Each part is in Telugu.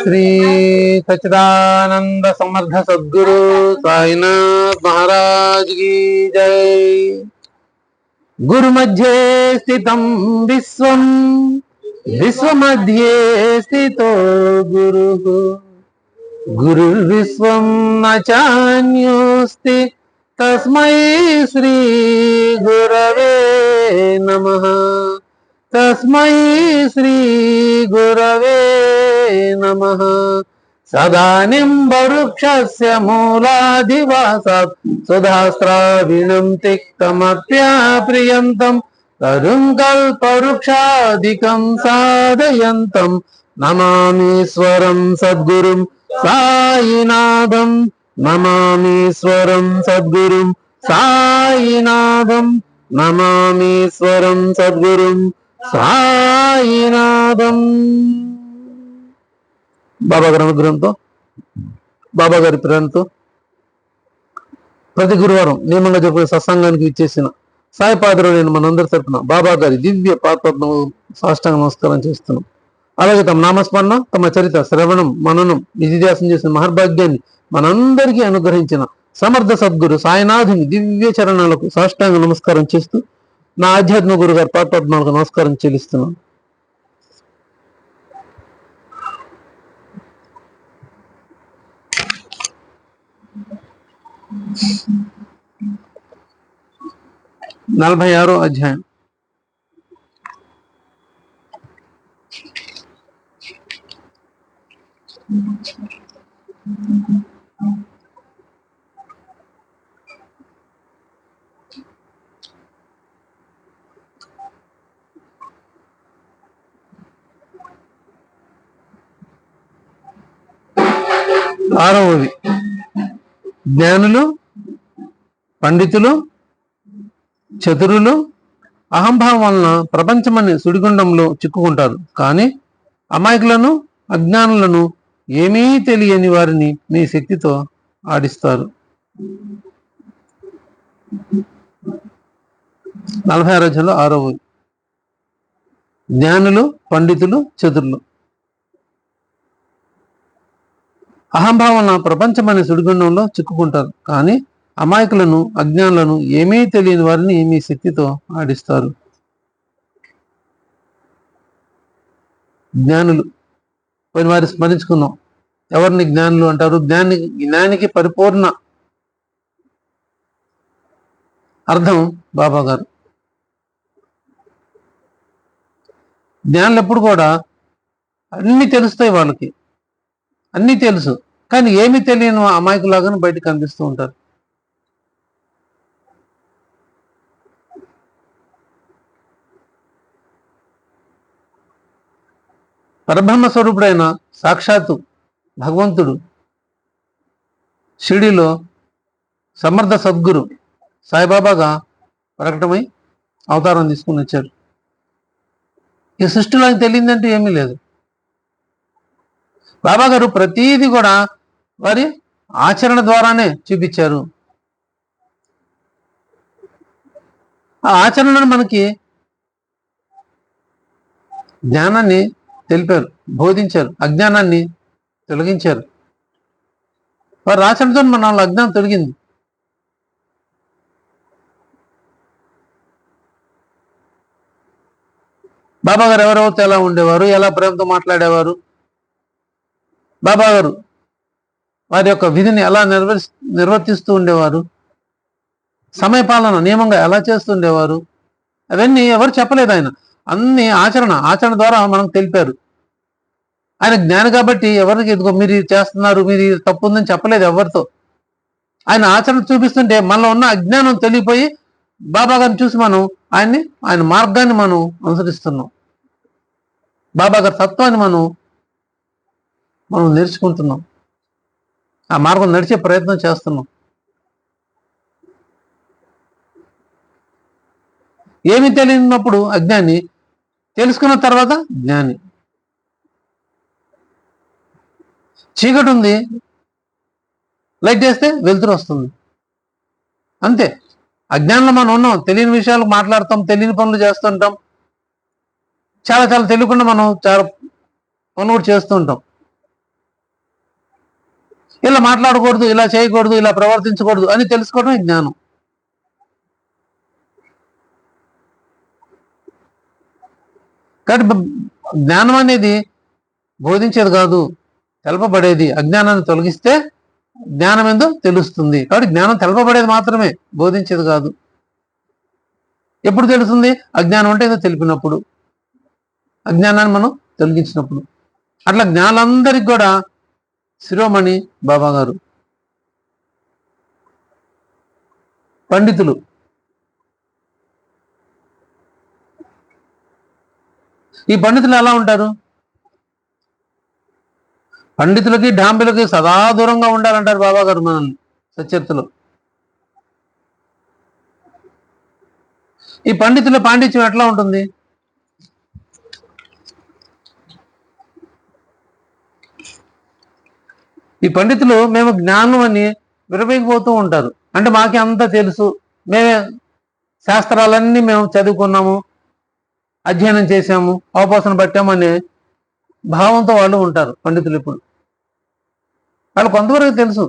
శ్రీ సచిదానంద సమర్థ సద్గురు సాయినాథ్ మహారాజ్ की జై గురు మధ్యే స్థితం విశ్వం విశ్వమధ్యే స్థితో గురు గురుర్విశ్వం నచాన్యోస్తి తస్మై శ్రీ గురవే నమః తస్మై శ్రీ గురవే నమ. సదానింబవృక్షస్య మూలాధివాసాత్ సుధాస్త్రావిణం తిక్తమప్యాప్రియంతం తరుంకల్పవృక్షాదికం సాధయంతం. నమామీశ్వరం సద్గురుం సాయినాథం. నమామీశ్వరం సద్గురుం సాయినాథం. నమామీశ్వరం సద్గురుం సాయినాథం. బాబా గారి అనుగ్రహంతో బాబా గారి ప్రేరణతో ప్రతి గురువారం నియమంగా జరిపే సత్సంగానికి ఇచ్చేసిన సాయిపాదరు నేను మనందరి తరపున బాబా గారి దివ్య పాత్రను సాష్టాంగ నమస్కారం చేస్తున్నాం. అలాగే తమ నామస్మరణ తమ చరిత్ర శ్రవణం మననం నిధిధ్యాసం చేసిన మహర్భాగ్యాన్ని మనందరికీ అనుగ్రహించిన సమర్థ సద్గురు సాయినాథుని దివ్య చరణాలకు సాష్టాంగ నమస్కారం చేస్తూ నా ఆధ్యాత్మ గురు గారి పాత్పద్మాలకు నమస్కారం చెల్లిస్తున్నాను. నలభై ఆరో అధ్యాయం. ఆరవది జ్ఞానులు పండితులు చతురులు అహంభావం వలన ప్రపంచమని సుడిగుండంలో చిక్కుకుంటారు. కానీ అమాయకులను అజ్ఞానులను ఏమీ తెలియని వారిని మీ శక్తితో ఆడిస్తారు. నలభై ఆరో అధ్యాయంలో ఆరో జ్ఞానులు పండితులు చతురులు. అహంభావన ప్రపంచమనే సుడిగుండంలో చిక్కుకుంటారు. కానీ అమాయకులను అజ్ఞానులను ఏమీ తెలియని వారిని మీ శక్తితో ఆడిస్తారు. జ్ఞానులు. పోయిన వారి స్మరించుకున్నాం ఎవరిని జ్ఞానులు అంటారు? జ్ఞాని జ్ఞానికి పరిపూర్ణ అర్థం బాబా గారు. జ్ఞానులు ఎప్పుడు కూడా అన్ని తెలుస్తాయి వాళ్ళకి. అన్నీ తెలుసు. కానీ ఏమి తెలియని అమాయకులాగానే బయటకు కనిపిస్తూ ఉంటారు. పరబ్రహ్మ స్వరూపుడైన సాక్షాత్తు భగవంతుడు షిరిడిలో సమర్థ సద్గురు సాయిబాబాగా ప్రకటమై అవతారం తీసుకుని వచ్చారు. ఈ సృష్టిలో ఆయన తెలియదంటే ఏమీ లేదు. బాబా గారు ప్రతీది కూడా వారి ఆచరణ ద్వారానే చూపించారు. ఆ ఆచరణను మనకి జ్ఞానాన్ని తెలిపారు బోధించారు అజ్ఞానాన్ని తొలగించారు. వారి ఆచరణతో మన అజ్ఞానం తొలగింది. బాబా గారు ఎవరెవరితో ఎలా ఉండేవారు ఎలా ప్రేమతో మాట్లాడేవారు బాబా గారు వారి యొక్క విధిని ఎలా నిర్వహి నిర్వర్తిస్తూ ఉండేవారు? సమయపాలన నియమంగా ఎలా చేస్తుండేవారు అవన్నీ ఎవరు చెప్పలేదు ఆయన. అన్ని ఆచరణ ఆచరణ ద్వారా మనకు తెలిపారు. ఆయన జ్ఞాని కాబట్టి ఎవరికి ఇదిగో మీరు చేస్తున్నారు మీరు ఇది తప్పు ఉందని చెప్పలేదు ఎవరితో. ఆయన ఆచరణ చూపిస్తుంటే మనలో ఉన్న అజ్ఞానం తెలియపోయి బాబా గారిని చూసి మనం ఆయన్ని ఆయన మార్గాన్ని మనం అనుసరిస్తున్నాం. బాబా గారి తత్వాన్ని మనం మనం నేర్చుకుంటున్నాం. ఆ మార్గం నడిచే ప్రయత్నం చేస్తున్నాం. ఏమి తెలియనప్పుడు అజ్ఞాని తెలుసుకున్న తర్వాత జ్ఞాని. చీకటి ఉంది లైట్ చేస్తే వెలుతురు వస్తుంది. అంతే. అజ్ఞానంలో మనం ఉన్నాం తెలియని విషయాలు మాట్లాడతాం తెలియని పనులు చేస్తుంటాం. చాలా చాలా తెలియకుండా మనం చాలా పనులు కూడా చేస్తూ ఉంటాం ఇలా మాట్లాడకూడదు ఇలా చేయకూడదు ఇలా ప్రవర్తించకూడదు అని తెలుసుకోవడం జ్ఞానం. కాబట్టి జ్ఞానం అనేది బోధించేది కాదు తెలపబడేది. అజ్ఞానాన్ని తొలగిస్తే జ్ఞానం ఏందో తెలుస్తుంది. కాబట్టి జ్ఞానం తెలపబడేది మాత్రమే బోధించేది కాదు. ఎప్పుడు తెలుస్తుంది? అజ్ఞానం అంటే ఏదో తెలిపినప్పుడు. అజ్ఞానాన్ని మనం తొలగించినప్పుడు. అట్లా జ్ఞానందరికి కూడా శిరోమణి బాబా గారు. పండితులు. ఈ పండితులు ఎలా ఉంటారు? పండితులకి డాంబులకి సదా దూరంగా ఉండాలంటారు బాబా గారు మనల్ని సత్యర్థులు ఈ పండితుల పాండిత్యం ఎట్లా ఉంటుంది? ఈ పండితులు మేము జ్ఞానం అని విరవేగిపోతూ ఉంటారు. అంటే మాకే అంతా తెలుసు. మేమే శాస్త్రాలన్నీ మేము చదువుకున్నాము అధ్యయనం చేశాము అవపోసన పట్టాము అనే భావంతో వాళ్ళు ఉంటారు పండితులు ఇప్పుడు. వాళ్ళు కొంతవరకు తెలుసు.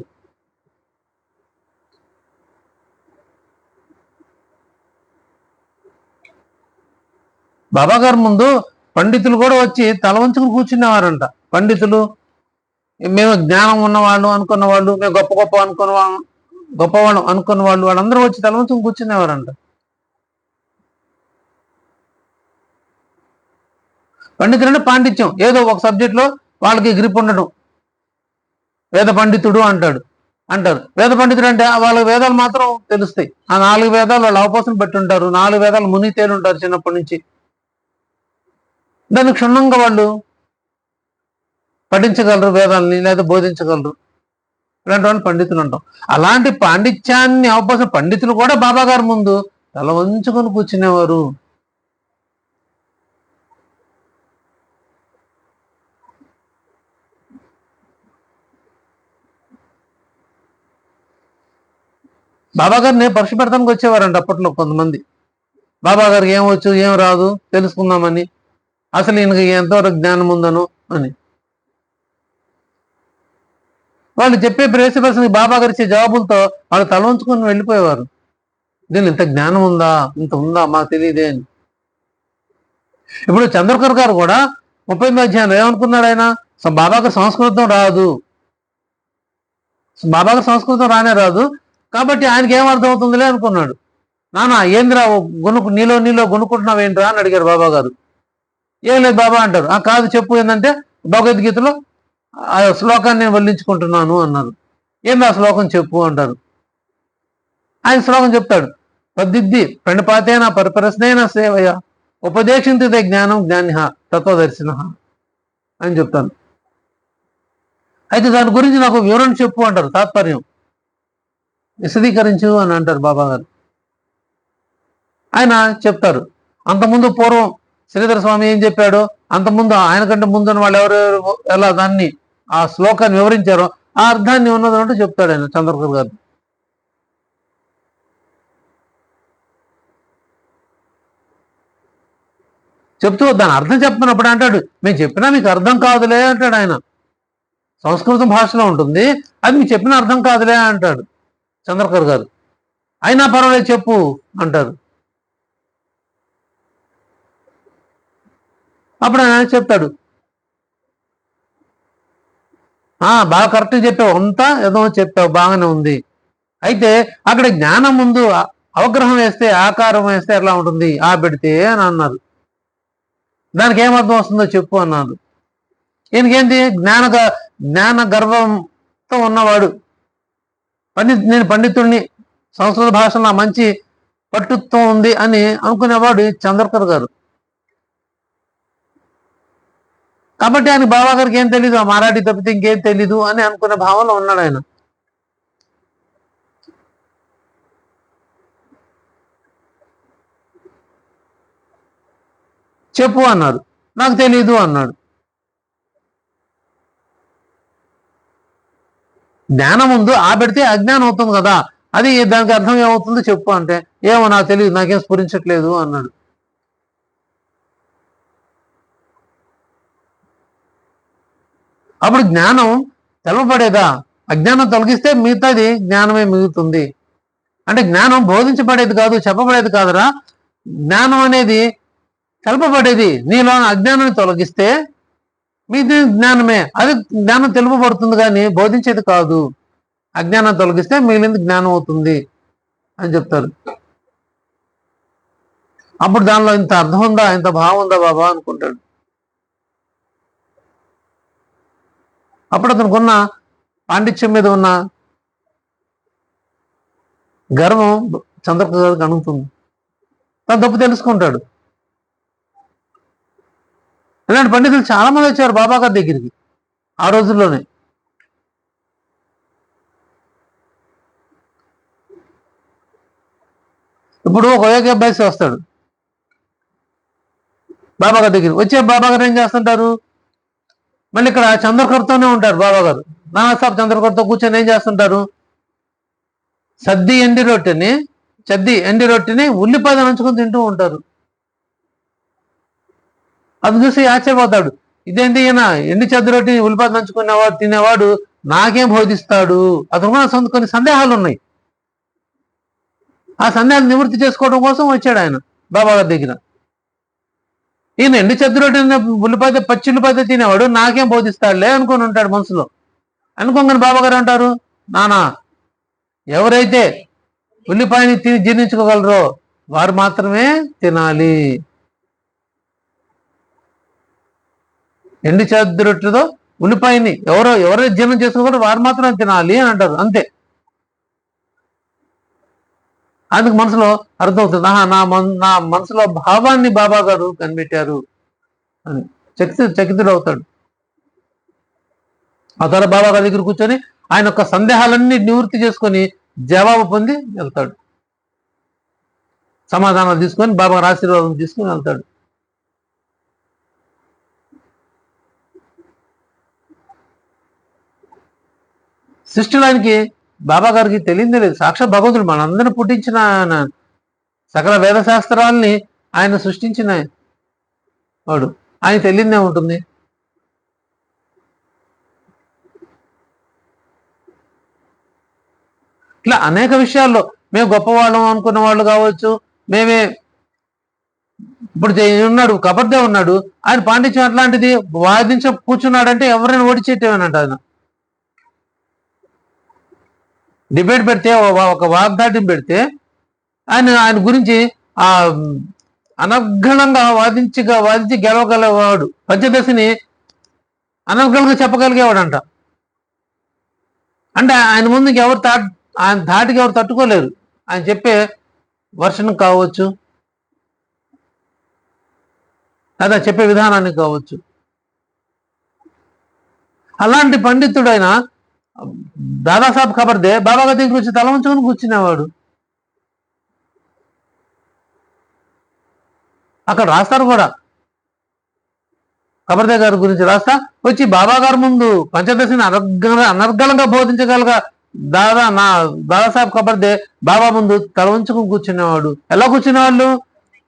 బాబా గారు ముందు పండితులు కూడా వచ్చి తల వంచుకుని కూర్చునేవారంట. పండితులు మేము జ్ఞానం ఉన్నవాళ్ళు అనుకున్న వాళ్ళు మేము గొప్ప గొప్ప అనుకున్న వాళ్ళు గొప్పవాళ్ళం అనుకున్న వాళ్ళు వాళ్ళందరూ వచ్చి తల కూర్చునేవారంట. పండితులంటే పాండిత్యం. ఏదో ఒక సబ్జెక్ట్లో వాళ్ళకి గ్రిప్ ఉండడం. వేద పండితుడు అంటాడు. అంటారు. వేద పండితుడు అంటే వాళ్ళ వేదాలు మాత్రం తెలుస్తాయి. ఆ నాలుగు వేదాలు వాళ్ళు అవకాశం పెట్టి ఉంటారు. నాలుగు వేదాలు ముని తేలుంటారు చిన్నప్పటి నుంచి. దాన్ని క్షుణ్ణంగా వాళ్ళు పఠించగలరు వేదాలని లేదా బోధించగలరు? ఇలాంటి వాళ్ళు పండితులు అంటాం అలాంటి పాండిత్యాన్ని అవకాశం పండితులు కూడా బాబా గారి ముందు తల వంచుకొని కూర్చునేవారు. బాబా గారిని పరీక్ష పెడతానికి వచ్చేవారంట అప్పట్లో కొంతమంది. బాబా గారికి ఏం వచ్చు ఏం రాదు తెలుసుకుందామని. అసలు ఈయనకి ఎంతవరకు జ్ఞానం ఉందను అని. వాళ్ళు చెప్పే ప్రేసి ప్రశ్నకి బాబా గారు ఇచ్చే జవాబులతో వాళ్ళు తల ఉంచుకొని వెళ్ళిపోయేవారు. దీని ఇంత జ్ఞానం ఉందా? ఇంత ఉందా? మాకు తెలియదే అని. ఇప్పుడు చంద్రకర్ గారు కూడా ముప్పై అధ్యాయం ఏమనుకున్నాడు ఆయన? "స- బాబా సంస్కృతం రాదు. బాబా సంస్కృతం రానే రాదు. కాబట్టి ఆయనకి ఏం అర్థం అవుతుందిలే అనుకున్నాడు. నాన్న ఏందిరా ఓ నీలో నీలో గుణుకుంటున్నావు ఏంట్రా అని అడిగారు బాబా గారు. ఏం లేదు బాబా అంటారు. ఆ కాదు చెప్పు ఏంటంటే భగవద్గీతలో ఆ శ్లోకాన్ని నేను వల్లించుకుంటున్నాను అన్నారు. ఏమి ఆ శ్లోకం చెప్పు అంటారు. ఆయన శ్లోకం చెప్తాడు. పద్దిద్ది ప్రణపాతేన పరిపరస్నేన సేవయ ఉపదేశించితే జ్ఞానం జ్ఞానిహ తత్వదర్శిన అని చెప్తాను. అయితే దాని గురించి నాకు వివరణ చెప్పు అంటారు. తాత్పర్యం. విశదీకరించు అని అంటారు బాబా గారు ఆయన చెప్తారు. అంతకుముందు పూర్వం శ్రీధర స్వామి ఏం చెప్పాడో? అంతకుముందు ఆయన కంటే ముందున్న వాళ్ళు ఎవరెవరు ఎలా దాన్ని ఆ శ్లోకాన్ని వివరించారో. ఆ అర్థాన్ని ఉన్నది అంటూ చెప్తాడు ఆయన చంద్రకర్ గారు. చెప్తూ దాని అర్థం చెప్పినప్పుడు అంటాడు మేము చెప్పినా మీకు అర్థం కాదులే అంటాడు ఆయన. సంస్కృతం భాషలో ఉంటుంది అది మీకు చెప్పిన అర్థం కాదులే అంటాడు చంద్రకర్ గారు. అయినా పర్వాలేదు చెప్పు అంటారు. అప్పుడు ఆయన చెప్తాడు ఆ బాగా కరెక్ట్గా చెప్పావు. అంతా ఏదో చెప్పావు. బాగానే ఉంది. అయితే అక్కడ జ్ఞానం ముందు అవగ్రహం వేస్తే ఆకారం వేస్తే ఎలా ఉంటుంది? ఆ పెడితే అని అన్నారు. దానికి ఏమర్థం వస్తుందో చెప్పు అన్నాడు. ఈయనకేంటి? జ్ఞాన గ- జ్ఞాన గర్వంతో ఉన్నవాడు. పండిత్ నేను పండితుడిని సంస్కృత భాషలో మంచి పట్టుత్వం ఉంది అని అనుకునేవాడు చంద్రకర్ గారు. కాబట్టి ఆయన బాబా గారికి ఏం తెలీదు ఆ మరాఠీ తప్పితే ఇంకేం తెలీదు అని అనుకునే భావంలో ఉన్నాడు ఆయన. చెప్పు అన్నారు నాకు తెలీదు అన్నాడు. జ్ఞానం ముందు ఆ పెడితే అజ్ఞానం అవుతుంది కదా. అది దానికి అర్థం ఏమవుతుందో చెప్పు అంటే ఏమో నాకు తెలియదు నాకేం స్ఫురించట్లేదు అన్నాడు. అప్పుడు జ్ఞానం తెలవబడేదా? అజ్ఞానం తొలగిస్తే మిగతాది జ్ఞానమే మిగుతుంది అంటే జ్ఞానం బోధించబడేది కాదు చెప్పబడేది కాదురా. జ్ఞానం అనేది తెలపబడేది. నీలో అజ్ఞానాన్ని తొలగిస్తే మీది జ్ఞానమే. అది జ్ఞానం తెలుపబడుతుంది కానీ బోధించేది కాదు. అజ్ఞానం తొలగిస్తే మిగిలింది జ్ఞానం అవుతుంది అని చెప్తారు. అప్పుడు దానిలో ఇంత అర్థం ఉందా? ఇంత భావం ఉందా బాబా? అనుకుంటాడు. అప్పుడు అతనుకున్న పాండిత్యం మీద ఉన్న గర్వం చంద్రప్రసాద్ కనుగుతుంది తన తప్పు తెలుసుకుంటాడు. ఇలాంటి పండితులు చాలా మంది వచ్చారు బాబా గారి దగ్గరికి ఆ రోజుల్లోనే. ఇప్పుడు ఒక యోగి అబ్బాయి వస్తాడు. బాబా గారి దగ్గరికి. వచ్చే బాబా గారు ఏం చేస్తుంటారు? మళ్ళీ ఇక్కడ చంద్రకర్తోనే ఉంటారు బాబా గారు. నానాసాబ్ చంద్రకర్తో కూర్చొని ఏం చేస్తుంటారు? సద్ది ఎండి రొట్టెని సద్ది ఎండి రొట్టెని ఉల్లిపాయ నంచుకొని తింటూ ఉంటారు. అది చూసి ఆశ్చర్యపోతాడు. ఇదేంటి ఈయన ఎండి చెద్దు రొట్టి ఉల్లిపాయ నంచుకునేవాడు తినేవాడు నాకేం బోధిస్తాడు? అతను కూడా సొంత కొన్ని సందేహాలు ఉన్నాయి. ఆ సందేహాలు నివృత్తి చేసుకోవడం కోసం వచ్చాడు ఆయన బాబా గారి దగ్గర. ఈయన ఎండు చతురోటి ఉల్లిపాయ పచ్చి ఉల్లిపాయ తినేవాడు నాకేం బోధిస్తాడులే అనుకుని ఉంటాడు మనసులో. అనుకోగానే బాబా గారు అంటారు నానా ఎవరైతే ఉల్లిపాయని తిని జీర్ణించుకోగలరో వారు మాత్రమే తినాలి. ఎండు చెద్దురొట్టుతో ఉల్లిపాయని ఎవరో ఎవరైతే జీర్ణం చేసుకోగలరో వారు మాత్రమే తినాలి అని అంటారు అంతే. అందుకు మనసులో అర్థమవుతుంది ఆహా నా మన నా మనసులో భావాన్ని బాబా గారు కనిపెట్టారు అని. చకిత చకితుడు అవుతాడు. ఆ తర్వాత బాబా గారి దగ్గర కూర్చొని ఆయన యొక్క సందేహాలన్నీ నివృత్తి చేసుకొని జవాబు పొంది వెళ్తాడు. సమాధానాలు తీసుకొని బాబా గారి ఆశీర్వాదం తీసుకొని వెళ్తాడు. సృష్టిలోనికి బాబా గారికి తెలియదే లేదు. సాక్షాత్ భగవంతుడు మనందరిని పుట్టించిన ఆయన సకల వేద శాస్త్రాలని ఆయన సృష్టించిన వాడు. ఆయన తెలియదే ఉంటుంది. ఇట్లా అనేక విషయాల్లో మేము గొప్పవాళ్ళం అనుకున్న వాళ్ళు కావచ్చు మేమే ఇప్పుడు ఉన్నాడు కబర్దే ఉన్నాడు ఆయన పాండిత్యం అట్లాంటిది వాదించ కూర్చున్నాడంటే ఎవరైనా ఓడిచేటేమనంట ఆయన. డిబేట్ పెడితే ఒక- వాగ్దాటం పెడితే ఆయన ఆయన గురించి ఆ అనర్గళంగా వాదించి వాదించి గెలవగలవాడు. పంచదశని అనర్గళంగా చెప్పగలిగేవాడంట. అంటే ఆయన ముందు ఎవరు తా ఆయన ధాటికి ఎవరు తట్టుకోలేరు. ఆయన చెప్పే వర్షన్ కావచ్చు లేదా చెప్పే విధానానికి కావచ్చు. అలాంటి పండితుడైనా దాదాసాబ్ ఖబర్దే బాబా గారి దగ్గర వచ్చి తల ఉంచుకొని కూర్చునేవాడు. అక్కడ రాస్తారు కూడా. ఖబర్దే గారి గురించి రాస్తా. వచ్చి బాబా గారి ముందు పంచదశని అనర్గ అనర్గళంగా బోధించగలగా దాదా నా దాదాసాబ్ ఖబర్దే బాబా ముందు తల ఉంచుకొని కూర్చునేవాడు. ఎలా కూర్చునేవాళ్ళు?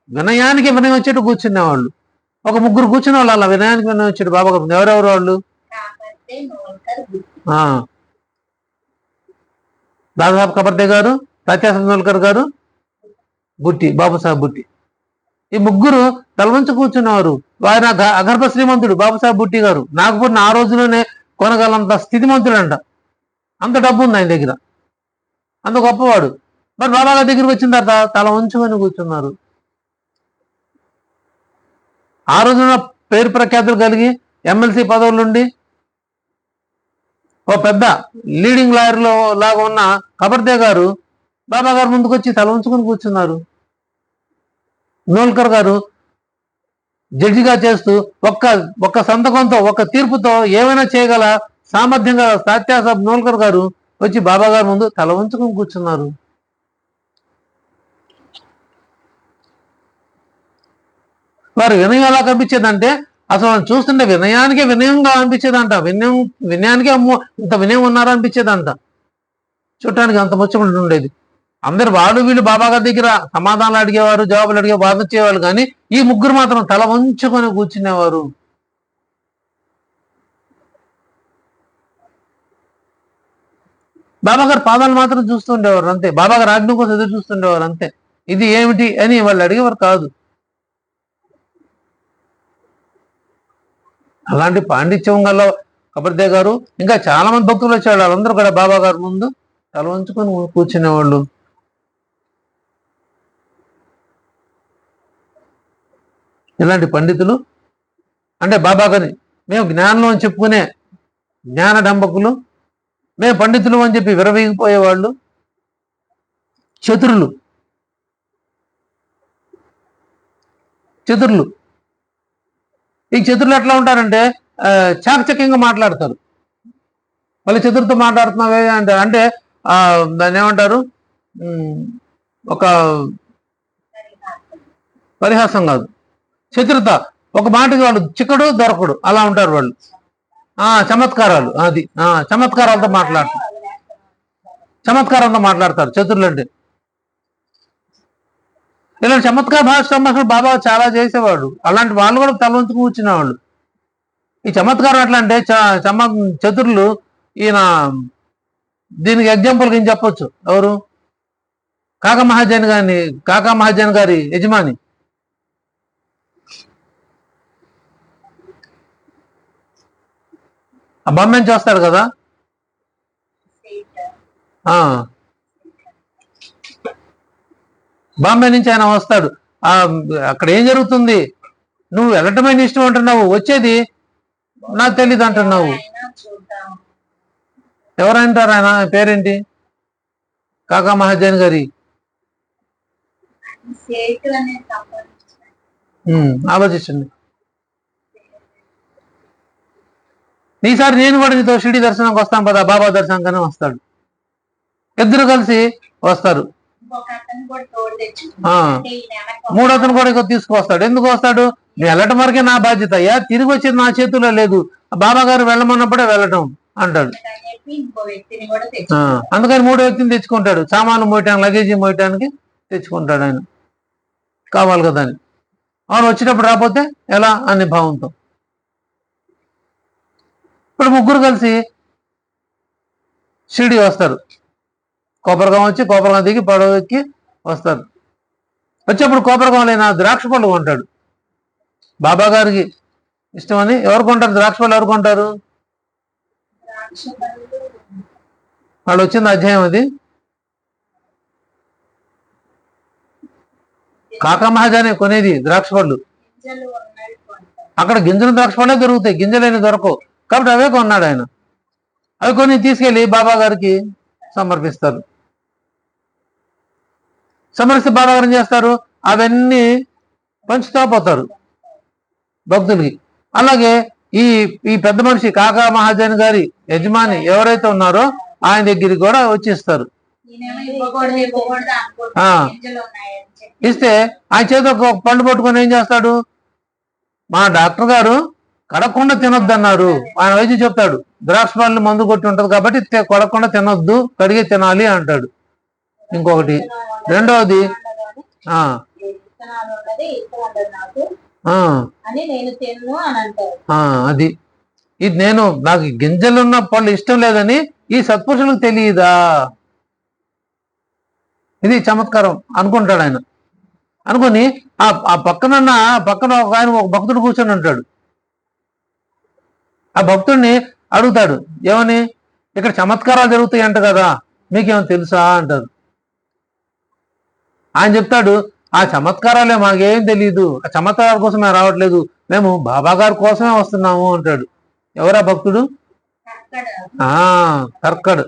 వినయానికి వినయం వచ్చేట్టు కూర్చునేవాళ్ళు. ఒక ముగ్గురు కూర్చునే వాళ్ళు అలా వినయానికి వినయం వచ్చేట్టు బాబా గారి ఎవరెవరు వాళ్ళు? కాకపోతే నోల్కర్ దాదాసాబ్ గారు సత్యాసం నోల్కర్ గారు బుట్టి బాబుసాహెబ్ బుట్టి. ఈ ముగ్గురు తలవంచి కూర్చున్నారు ఆయన అగర్భ శ్రీమంతుడు బాబుసాహెబ్ బుట్టి గారు. నాగపూర్ని ఆ రోజులోనే కొనగలంత స్థితిమంతుడంట. అంత డబ్బు ఉంది ఆయన దగ్గర. అంత గొప్పవాడు. మరి బాబా గారి దగ్గరికి వచ్చిన తర్వాత తల ఉంచుకొని కూర్చున్నారు. ఆ రోజున పేరు ప్రఖ్యాతులు కలిగి ఎమ్మెల్సీ పదవులుండి ఓ పెద్ద లీడింగ్ లాయర్లో లాగా ఉన్న కబర్దే గారు బాబా గారు ముందుకు వచ్చి తల ఉంచుకొని కూర్చున్నారు. నోల్కర్ గారు జడ్జిగా చేస్తూ ఒక్క ఒక్క సంతకంతో ఒక్క తీర్పుతో ఏమైనా చేయగల సామర్థ్యం గల సాత్యాసాబ్ నోల్కర్ గారు వచ్చి బాబా గారి ముందు తల ఉంచుకొని కూర్చున్నారు. వారు వినయం ఎలా కనిపించేదంటే అసలు చూస్తుంటే వినయానికి వినయంగా అనిపించేదంట వినయం వినయానికే అమ్మో ఇంత వినయం ఉన్నారా అనిపించేదంట చూడటానికి అంత ముచ్చకుండా ఉండేది. అందరు వాళ్ళు వీళ్ళు బాబా గారి దగ్గర సమాధానాలు అడిగేవారు జవాబులు అడిగే బాధ కానీ ఈ ముగ్గురు మాత్రం తల వంచుకొని కూర్చునేవారు. బాబాగారు పాదాలు మాత్రం చూస్తుండేవారు అంతే. బాబాగారు ఆజ్ఞ కోసం ఎదురు చూస్తుండేవారు అంతే. ఇది ఏమిటి అని వాళ్ళు అడిగేవారు కాదు. అలాంటి పాండిత్యం గల కబర్దే గారు ఇంకా చాలా మంది భక్తులు వచ్చాడు వాళ్ళందరూ కూడా బాబా గారి ముందు తల వంచుకొని కూర్చునేవాళ్ళు. ఇలాంటి పండితులు అంటే బాబా గారి మేము జ్ఞానంలో అని చెప్పుకునే జ్ఞాన డంబకులు మేము పండితులు అని చెప్పి విరవీగిపోయేవాళ్ళు చతురులు. చతురులు. ఈ చతురులు ఎట్లా ఉంటారంటే చాకచక్యంగా మాట్లాడతారు. మళ్ళీ చతురుతో మాట్లాడుతున్నావే అంటే అంటే దాన్ని ఏమంటారు? ఒక పరిహాసం కాదు. చతురత ఒక మాటకి వాళ్ళు చిక్కడు దొరకడు అలా ఉంటారు వాళ్ళు. ఆ చమత్కారాలు అది. ఆ చమత్కారాలతో మాట్లాడతారు. చమత్కారంతో మాట్లాడతారు చతుర్లు అంటే. ఇలాంటి చమత్కార భాష సంభాషణ బాబా చాలా చేసేవాడు. అలాంటి వాళ్ళు కూడా తల వంచి కూర్చునేవాళ్ళు. ఈ చమత్కారం ఎట్లా అంటే చమ చతురులు ఈయన దీనికి ఎగ్జాంపుల్ ఏం చెప్పొచ్చు. ఎవరు? కాకా మహాజన్ గారిని కాకా మహాజన్ గారి యజమాని. ఆ బొమ్మ నుంచి వస్తాడు కదా ఆ బాంబే నుంచి ఆయన వస్తాడు. ఆ అక్కడ ఏం జరుగుతుంది? నువ్వు వెళ్ళటమైన ఇష్టం అంటున్నావు? వచ్చేది నాకు తెలియదు అంటున్నావు. ఎవరంటారు ఆయన? పేరేంటి? కాకా మహాజన్ గారి. ఆలోచించండి. ఈసారి నేను కూడా నీతో షిడి దర్శనంకి వస్తాను పదా బాబా దర్శనం కానీ వస్తాడు. ఇద్దరు కలిసి వస్తారు. మూడో అతను కూడా తీసుకొస్తాడు ఎందుకు వస్తాడు? నేను వెళ్ళటం వరకే నా బాధ్యత. అయ్యా తిరిగి వచ్చేది నా చేతిలో లేదు. బాబా గారు వెళ్ళమన్నప్పుడే వెళ్ళటం అంటాడు. అందుకని మూడో వ్యక్తిని తెచ్చుకుంటాడు. సామాన్లు మోయటానికి లగేజీ మోయటానికి తెచ్చుకుంటాడు ఆయన. కావాలి కదా అని. అవును వచ్చేటప్పుడు రాకపోతే ఎలా? అనే భావంతో. ఇప్పుడు ముగ్గురు కలిసి షిరిడి వస్తారు. కోపరగాం వచ్చి కోపరగాం దిగి పడవ ఎక్కి వస్తారు వచ్చేప్పుడు కోపరగాం లేని ద్రాక్ష పళ్ళు కొంటాడు. బాబా గారికి ఇష్టమని ఎవరు కొంటారు? ద్రాక్ష పళ్ళు ఎవరు కొంటారు? వాళ్ళు వచ్చింది అధ్యాయం అది. కాకా మహాజానే కొనేది ద్రాక్ష పళ్ళు అక్కడ గింజలు ద్రాక్ష పళ్ళే దొరుకుతాయి. గింజలైన దొరకవు. కాబట్టి అవే కొన్నాడు ఆయన. అవి కొన్ని తీసుకెళ్ళి బాబా గారికి సమర్పిస్తారు. సమరస్య బాబా చేస్తారు. అవన్నీ పంచుతా పోతారు భక్తులకి. అలాగే ఈ ఈ పెద్ద మనిషి కాకా మహాజన్ గారి యజమాని ఎవరైతే ఉన్నారో ఆయన దగ్గరికి కూడా వచ్చిస్తారు. ఆ. ఇస్తే ఆయన చేత ఒక పండు పట్టుకొని ఏం చేస్తాడు? మా డాక్టర్ గారు కడకుండా తినొద్దు అన్నారు ఆయన వైద్యం చెప్తాడు ద్రాక్ష పళ్ళు మందు కొట్టి ఉంటది కాబట్టి తే- కొడకుండా తినొద్దు కడిగి తినాలి అంటాడు. ఇంకొకటి. రెండవది ఆ. అది. ఇది నేను నాకు గింజలున్న పళ్ళు ఇష్టం లేదని ఈ సత్పురుషులకు తెలియదా? ఇది చమత్కారం అనుకుంటాడు ఆయన. అనుకొని ఆ ఆ పక్కన ఒక ఆయన ఒక భక్తుడు కూర్చొని ఉంటాడు. ఆ భక్తుడిని అడుగుతాడు ఏమని? ఇక్కడ చమత్కారాలు జరుగుతాయి అంట కదా మీకేమో తెలుసా? అంటారు ఆయన చెప్తాడు ఆ చమత్కారాలే మాకేం తెలియదు ఆ చమత్కారాల కోసం మేము రావట్లేదు. మేము బాబా గారి కోసమే వస్తున్నాము అంటాడు. ఎవరా భక్తుడు? ఆ కర్కడ్.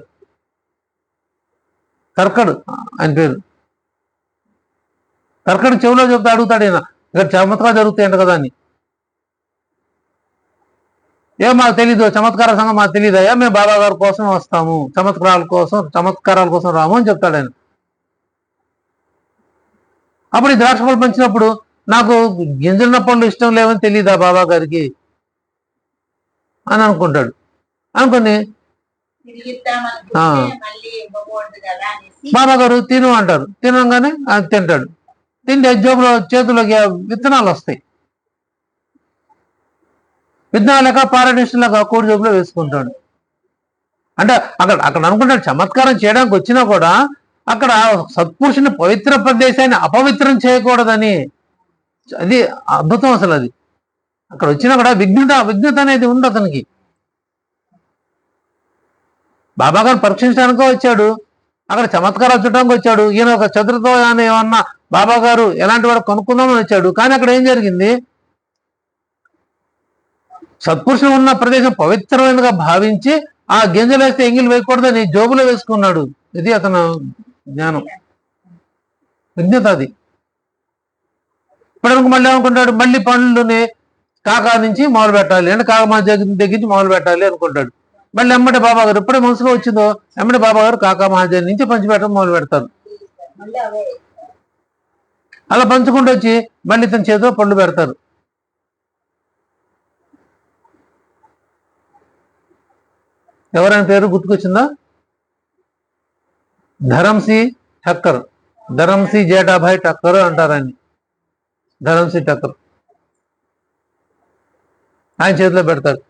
కర్కడ్ ఆయన పేరు. కర్కడ్ చెవిలో చెప్తే అడుగుతాడు ఈయన. ఇక్కడ చమత్కారం జరుగుతాయంట కదా అని. ఏం మాకు తెలీదు. చమత్కార సంఘం మాకు తెలియదు అయ్యా మేము బాబా గారి కోసం వస్తాము. చమత్కారాల కోసం చమత్కారాల కోసం రాము అని చెప్తాడు ఆయన. అప్పుడు ఈ ద్రాక్ష పళ్ళు పంచినప్పుడు నాకు గింజల పళ్ళు ఇష్టం లేవని తెలియదా బాబా గారికి? అని అనుకుంటాడు. అనుకుని బాబా గారు తిను అంటారు. తినగానే అది తింటాడు. తింటే జోబులో చేతుల్లోకి ఆ విత్తనాలు వస్తాయి. విత్తనాలు లేక పారాడిషన్ లాగా కోడి జోబులో వేసుకుంటాడు. అంటే అక్కడ అక్కడ అనుకుంటాడు చమత్కారం చేయడానికి వచ్చినా కూడా అక్కడ సత్పురుషుని పవిత్ర ప్రదేశాన్ని అపవిత్రం చేయకూడదని అది అద్భుతం అసలు అది. అక్కడ వచ్చినా కూడా విఘ్నత విఘ్నత అనేది ఉంది అతనికి. బాబా గారు పరీక్షించడానికో వచ్చాడు. అక్కడ చమత్కారాలు చూడడానికి వచ్చాడు. ఈయన ఒక చతురతో అని ఏమన్నా బాబా గారు ఎలాంటి వాడు కొనుక్కుందామని వచ్చాడు. కానీ అక్కడ ఏం జరిగింది? సత్పురుషులు ఉన్న ప్రదేశం పవిత్రమైనగా భావించి ఆ గింజలు వేస్తే ఎంగిల్ వేయకూడదని జోబులో వేసుకున్నాడు. ఇది అతను జ్ఞానం. విజ్ఞత అది ఇప్పుడు మళ్ళీ అనుకుంటాడు మళ్ళీ పనులని కాకా నుంచి మొదలు పెట్టాలి. అంటే కాక మా దగ్గర నుంచి మొదలు పెట్టాలి అనుకుంటాడు. మళ్ళీ ఎమ్మటి బాబా గారు ఇప్పుడే మనసులో వచ్చిందో? ఎమ్మటి బాబా గారు కాకా మహాజన్ నుంచి పంచిపెట్టడం మొదలు పెడతారు. అలా పంచుకుంటూ వచ్చి మళ్ళీ తన చేతిలో పళ్ళు పెడతారు. ఎవరైనా పేరు గుర్తుకొచ్చిందా? ధరంసి ఠక్కర్ ధరంసి జేటాభాయ్ ఠక్కర్ అంటారు ఆయన ధరంసి ఠక్కర్ ఆయన చేతిలో పెడతాడు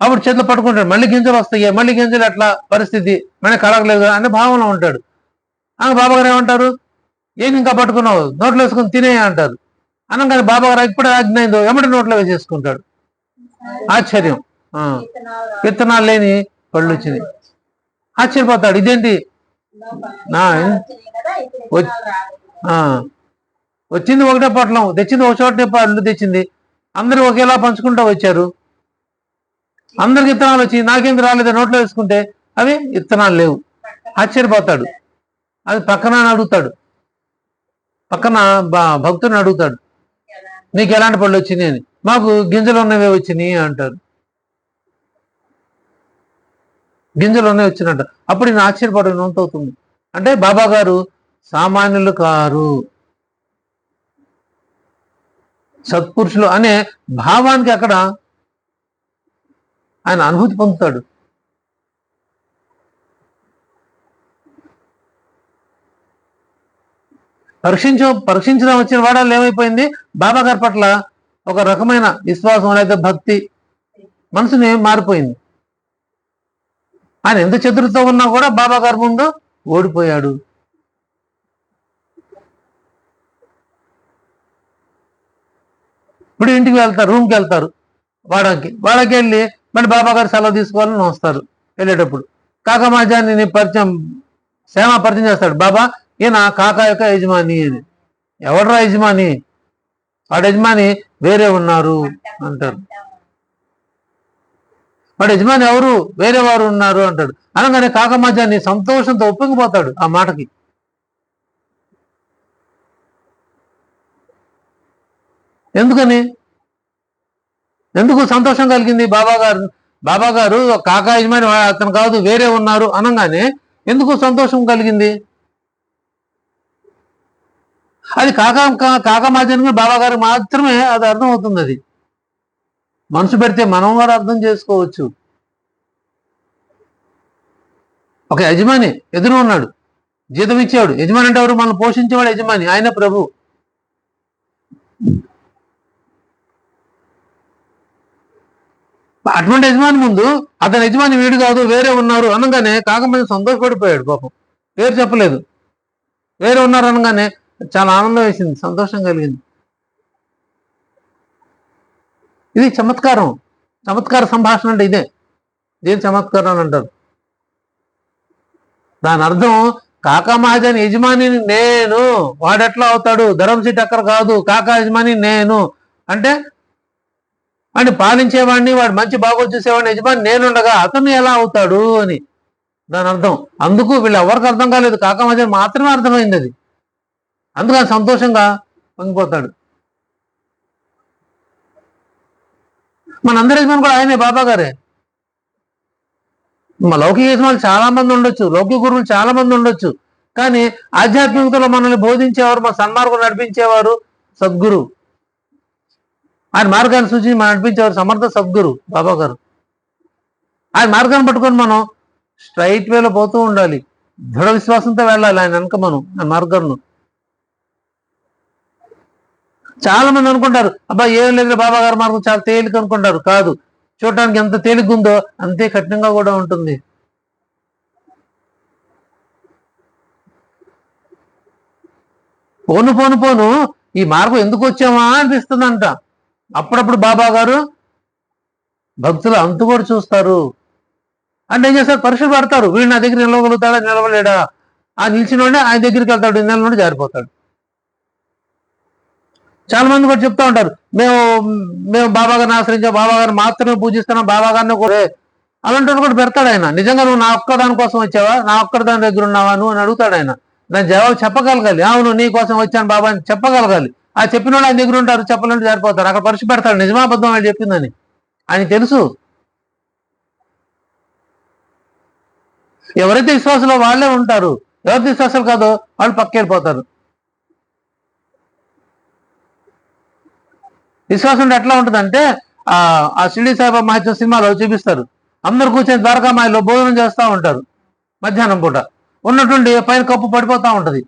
అప్పుడు చేతిలో పట్టుకుంటాడు మళ్ళీ గింజలు వస్తాయి మళ్ళీ గింజలు ఎట్లా పరిస్థితి మళ్ళీ కలగలేదు అనే భావనలో ఉంటాడు ఆయన బాబాగారు ఏమంటారు ఏం ఇంకా పట్టుకున్నావు నోట్లో వేసుకుని తినే అంటారు అనగానే బాబాగారు గారు ఇప్పుడే ఆజ్ఞ అయిందో ఎమ్మటి నోట్లో వేసేసుకుంటాడు ఆశ్చర్యం ఆ, విత్తనాలు విత్తనాలు లేని పళ్ళు వచ్చినాయి ఆశ్చర్యపోతాడు ఇదేంటి వచ్చింది ఒకటే పొట్లం తెచ్చింది ఒక చోటనే పళ్ళు తెచ్చింది. అందరూ ఒకేలా పంచుకుంటూ వచ్చారు. అందరికి విత్తనాలు వచ్చి నాకేం రాలేదు నోట్లో వేసుకుంటే. అవి విత్తనాలు లేవు. ఆశ్చర్యపోతాడు. అది పక్కన అడుగుతాడు. పక్కన భక్తుని అడుగుతాడు. నీకు ఎలాంటి పళ్ళు వచ్చినాయి అని. మాకు గింజలు ఉన్నవే వచ్చినాయి అంటారు. గింజలోనే వచ్చినట్టు. అప్పుడు నేను ఆశ్చర్యపడడం అవుతుంది? అంటే బాబా గారు సామాన్యులు కారు. సత్పురుషులు అనే భావానికి అక్కడ ఆయన అనుభూతి పొందుతాడు. పరీక్షించ పరీక్షించడం వచ్చిన వాడాలు ఏమైపోయింది? బాబా గారి పట్ల ఒక రకమైన విశ్వాసం లేదా భక్తి మనసుని మారిపోయింది. ఆయన ఎంత చతురుతో ఉన్నా కూడా బాబా గారి ముందు ఓడిపోయాడు. ఇప్పుడు ఇంటికి వెళ్తారు రూమ్కి వెళ్తారు. వాడకి వాడకి వెళ్ళి మళ్ళీ బాబా గారు సెలవు తీసుకోవాలని వస్తారు వెళ్ళేటప్పుడు. కాకా మాజాన్ని పరిచయం సేమ పరిచయం చేస్తాడు. బాబా ఈయన కాకా యొక్క యజమాని అని. ఎవడరా యజమాని? వాడు యజమాని వేరే ఉన్నారు అంటారు. వాడు యజమాని ఎవరు? వేరే వారు ఉన్నారు అంటాడు. అనగానే కాకమాజాన్ని సంతోషంతో ఒప్పుకుపోతాడు ఆ మాటకి. ఎందుకని? ఎందుకు సంతోషం కలిగింది బాబా గారు? బాబా గారు కాకా యజమాని అతను కాదు వేరే ఉన్నారు అనగానే ఎందుకు సంతోషం కలిగింది? అది కాకా కాకమాజానికి బాబా మాత్రమే అది అర్థం అవుతుంది అది మనసు పెడితే మనం కూడా అర్థం చేసుకోవచ్చు. ఒక యజమాని ఎదురు ఉన్నాడు. జీతం ఇచ్చాడు. యజమాని అంటే ఎవరు? మనం పోషించేవాడు యజమాని. ఆయన ప్రభు. అటువంటి యజమాని ముందు అతని యజమాని వీడు కాదు వేరే ఉన్నారు అనగానే కాకపోతే సంతోషపడిపోయాడు పాపం. పేరు చెప్పలేదు. వేరే ఉన్నారు అనగానే చాలా ఆనందం వేసింది సంతోషం కలిగింది. ఇది చమత్కారం. చమత్కార సంభాషణ అంటే ఇదే. దీని చమత్కారం అని అంటారు? దాని అర్థం కాకా మహాజన్ యజమానిని నేను. వాడెట్లా అవుతాడు? ధరం సీట్ అక్కడ కాదు. కాకా యజమాని నేను. అంటే వాడిని పాలించేవాడిని వాడు మంచి బాగోలు చూసేవాడిని యజమాని నేనుండగా అతను ఎలా అవుతాడు అని. దాని అర్థం. అందుకు వీళ్ళు ఎవరికి అర్థం కాలేదు? కాకా మహాజన్ మాత్రమే అర్థమైంది అది. అందుకని సంతోషంగా పొంగిపోతాడు మనందరి యజమాని కూడా ఆయనే బాబా గారే. మా లౌకిక యజమానులు చాలా మంది ఉండొచ్చు లౌకిక గురువులు చాలా మంది ఉండొచ్చు కానీ ఆధ్యాత్మికతలో మనల్ని బోధించేవారు మా సన్మార్గం నడిపించేవారు సద్గురు. ఆయన మార్గాన్ని సూచించి మనం నడిపించేవారు సమర్థ సద్గురు బాబా గారు. ఆయన మార్గాన్ని పట్టుకొని మనం స్ట్రైట్ వేలో పోతూ ఉండాలి. దృఢ విశ్వాసంతో వెళ్ళాలి ఆయన వెనక మనం ఆయన మార్గంను చాలా మంది అనుకుంటారు అబ్బా ఏం లేదు బాబా గారు మార్గం చాలా తేలిక అనుకుంటారు. కాదు చూడటానికి ఎంత తేలిక ఉందో అంతే కఠినంగా కూడా ఉంటుంది. పోను పోను పోను ఈ మార్గం ఎందుకు వచ్చామా అనిపిస్తుందంట. అప్పుడప్పుడు బాబా గారు భక్తులు అంతు కూడా చూస్తారు. అంటే ఏం చేస్తారు? పరీక్షలు పడతారు. వీడు నా దగ్గర నిలవగలుగుతాడా నిలవలేడా? ఆ నిలిచిన ఆయన దగ్గరికి వెళ్తాడు. నెల నుండి జారిపోతాడు. చాలా మంది కూడా చెప్తా ఉంటారు మేము మేము బాబా గారిని ఆశ్రయించాం బాబా గారిని మాత్రమే పూజిస్తున్నాం బాబా గారిని కూడా అలాంటి కూడా పెడతాడు ఆయన. నిజంగా నువ్వు నా ఒక్క దాని కోసం వచ్చావా? నా ఒక్క దాని దగ్గర ఉన్నావా? నువ్వు అని అడుగుతాడు ఆయన. దాని జవాబు చెప్పగలగాలి. అవును నీ కోసం వచ్చాను బాబా అని చెప్పగలగాలి. ఆ చెప్పిన వాళ్ళు ఆయన దగ్గర ఉంటారు చెప్పలేంటే జారిపోతారు అక్కడ పరీక్ష పెడతాడు. నిజమాబద్ధం ఆయన చెప్పిందని. ఆయన తెలుసు. ఎవరైతే విశ్వాసంలో వాళ్ళే ఉంటారు ఎవరైతే విశ్వాసాలు కాదో వాళ్ళు పక్క వెళ్ళిపోతారు విశ్వాసం అంటే ఎట్లా ఉంటుందంటే ఆ ఆ షిరిడి సాయిబాబా మహత్యం సినిమాలో చూపిస్తారు. అందరు కూర్చొని ద్వారకామాయిలో భోజనం చేస్తూ ఉంటారు. మధ్యాహ్నం పూట. ఉన్నటువంటి పైన కప్పు పడిపోతా ఉంటది.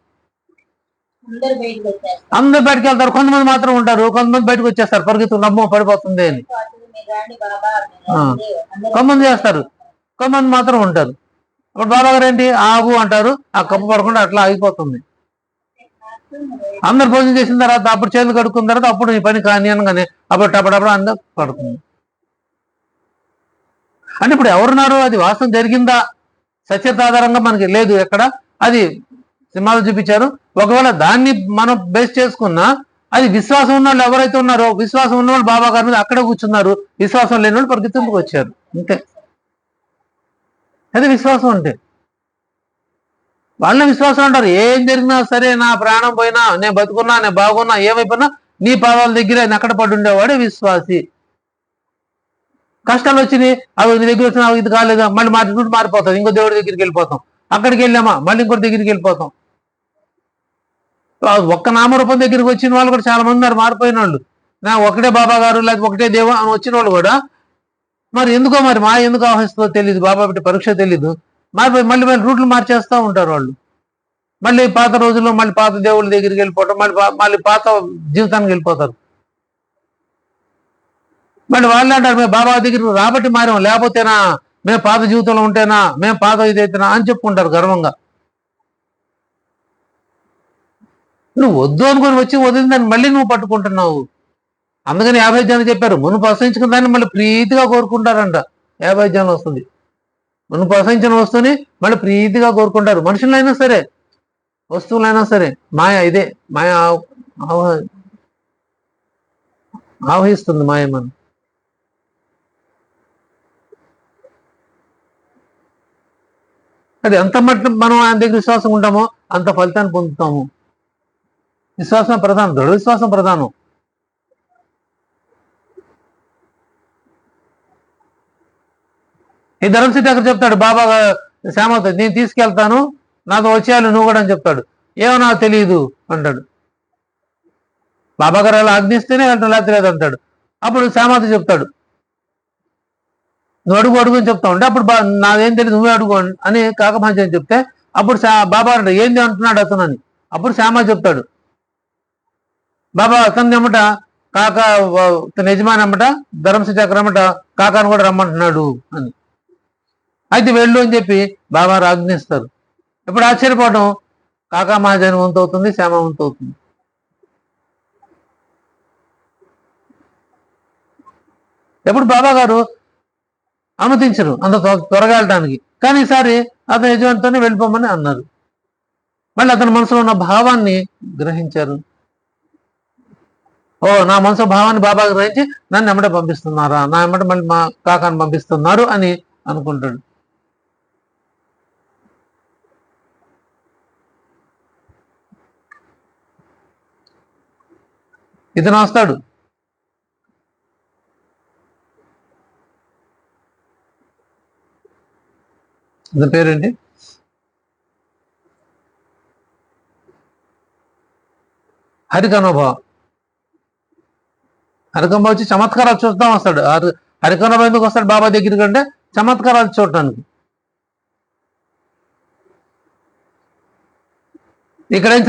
అందరు బయటకు వెళ్తారు. కొంతమంది మాత్రం ఉంటారు. కొంతమంది బయటకు వచ్చేస్తారు. పరిగెత్తు నమ్మో పడిపోతుంది అని. కొంతమంది చేస్తారు. కొంతమంది మాత్రం ఉంటారు. అప్పుడు బాబా గారు ఏంటి? ఆగు అంటారు. ఆ కప్పు పడకుండా అట్లా ఆగిపోతుంది. అందరు భోజనం చేసిన తర్వాత అప్పుడు చేతులు కడుక్కున్న తర్వాత అప్పుడు నీ పని కాని అనగానే అప్పుడు అప్పుడప్పుడు అందరు పడుతుంది. అంటే ఇప్పుడు ఎవరున్నారు? అది వాస్తవం జరిగిందా? సత్యత ఆధారంగా మనకి లేదు ఎక్కడ. అది సినిమాలు చూపించారు. ఒకవేళ దాన్ని మనం బేస్ చేసుకున్నా అది విశ్వాసం ఉన్న వాళ్ళు ఎవరైతే ఉన్నారో విశ్వాసం ఉన్న వాళ్ళు బాబా గారి మీద అక్కడే కూర్చున్నారు. విశ్వాసం లేని వాళ్ళు పరిగెత్తుకు వచ్చారు. అంతే. అది విశ్వాసం అంటే. వాళ్ళ విశ్వాసం అంటారు ఏం జరిగినా సరే నా ప్రాణం పోయినా నేను బతుకున్నా నేను బాగున్నా ఏమైపోయినా నీ పాదాల దగ్గర ఆయన అక్కడ పడి ఉండేవాడే విశ్వాసి. కష్టాలు వచ్చినాయి అవి నీ దగ్గర వచ్చినా ఇది కాలేదా? మళ్ళీ మార్చి మారిపోతాం ఇంకో దేవుడి దగ్గరికి వెళ్ళిపోతాం. అక్కడికి వెళ్ళామా? మళ్ళీ ఇంకోటి దగ్గరికి వెళ్ళిపోతాం. ఒక్క నామరూపం దగ్గరికి వచ్చిన వాళ్ళు కూడా చాలా మంది ఉన్నారు మారిపోయిన వాళ్ళు. నా ఒకటే బాబా గారు లేకపోతే ఒకటే దేవ అని వచ్చిన వాళ్ళు కూడా మరి ఎందుకో మరి మా ఎందుకు ఆహ్వానిస్తుందో తెలియదు బాబా పెట్టి పరీక్ష తెలీదు. మారిపోయి మళ్ళీ మళ్ళీ రూట్లు మార్చేస్తూ ఉంటారు వాళ్ళు. మళ్ళీ పాత రోజుల్లో మళ్ళీ పాత దేవుళ్ళ దగ్గరికి వెళ్ళిపోవటం మళ్ళీ మళ్ళీ పాత జీవితానికి వెళ్ళిపోతారు. మళ్ళీ వాళ్ళు అంటారు మేము బాబా దగ్గరికి రాబట్టి మారాం లేకపోతేనా మేము పాత జీవితంలో ఉంటేనా మేము పాత ఇదైతేనా అని చెప్పుకుంటారు గర్వంగా. నువ్వు వద్దు అనుకొని వచ్చి వదిలిందని మళ్ళీ నువ్వు పట్టుకుంటున్నావు. అందుకని యాభై జనం చెప్పారు మునుపు అసహించుకున్న దాన్ని మళ్ళీ ప్రీతిగా కోరుకుంటారంట. యాభై జనం వస్తుంది. మనం ప్రసవించిన వస్తువుని మళ్ళీ ప్రీతిగా కోరుకుంటారు. మనుషులైనా సరే వస్తువులైనా సరే మాయ ఇదే. మాయ ఆవహిస్తుంది మాయ మనం. అది ఎంత మట్టి మనం ఆయన దగ్గర విశ్వాసం ఉంటామో అంత ఫలితాన్ని పొందుతాము. విశ్వాసం ప్రధానం దృఢ విశ్వాసం ప్రధానం. ఈ ధర్మసిద్ధి అక్కడ చెప్తాడు బాబా శ్యామతో నేను తీసుకెళ్తాను నాతో వచ్చేయాలి నువ్వు కూడా అని చెప్తాడు. ఏమో నాకు తెలియదు అంటాడు. బాబా గారు అలా ఆజ్ఞిస్తేనే వెళ్తాను లేకపోతే లేదు అంటాడు. అప్పుడు శ్యామత చెప్తాడు. నువ్వు అడుగు అడుగు అని చెప్తా ఉంటే అప్పుడు బా- నాదేం తెలియదు నువ్వే అడుగు అని- అని అని చెప్తే అప్పుడు బాబా అంటాడు ఏంది అంటున్నాడు అతను అని. అప్పుడు శ్యామ చెప్తాడు. బాబా అతను ఎమ్మట కాక తన యజమాని అమ్మట ధర్మశిచక్ర అమ్మట కాకాను కూడా రమ్మంటున్నాడు అని. అయితే వెళ్ళు అని చెప్పి బాబా ఆజ్ఞిస్తారు ఇప్పుడు ఆశ్చర్యపోవడం కాకా మహాజనం వంతు అవుతుంది శ్యామ వంతు అవుతుంది. ఎప్పుడు బాబా గారు అనుమతించరు అంత త్వరగా వెళ్ళడానికి కానీ ఈసారి అతను యజమానితోనే వెళ్ళిపోమని అన్నారు. మళ్ళీ అతని మనసులో ఉన్న భావాన్ని గ్రహించారు. ఓ నా మనసు భావాన్ని బాబా గ్రహించి నన్ను ఎమ్మట పంపిస్తున్నారా? నా ఎమ్మట మళ్ళీ మా కాకాని పంపిస్తున్నారు అని అనుకుంటాడు. ఇతను వస్తాడు. ఇతని పేరేంటి? హరికనుభవం హరికంబ వచ్చి చమత్కారాలు చూస్తాం వస్తాడు. హరి హరికనుభ ఎందుకు వస్తాడు బాబా దగ్గరికి అంటే చమత్కారాలు చూడటానికి. ఇక్కడ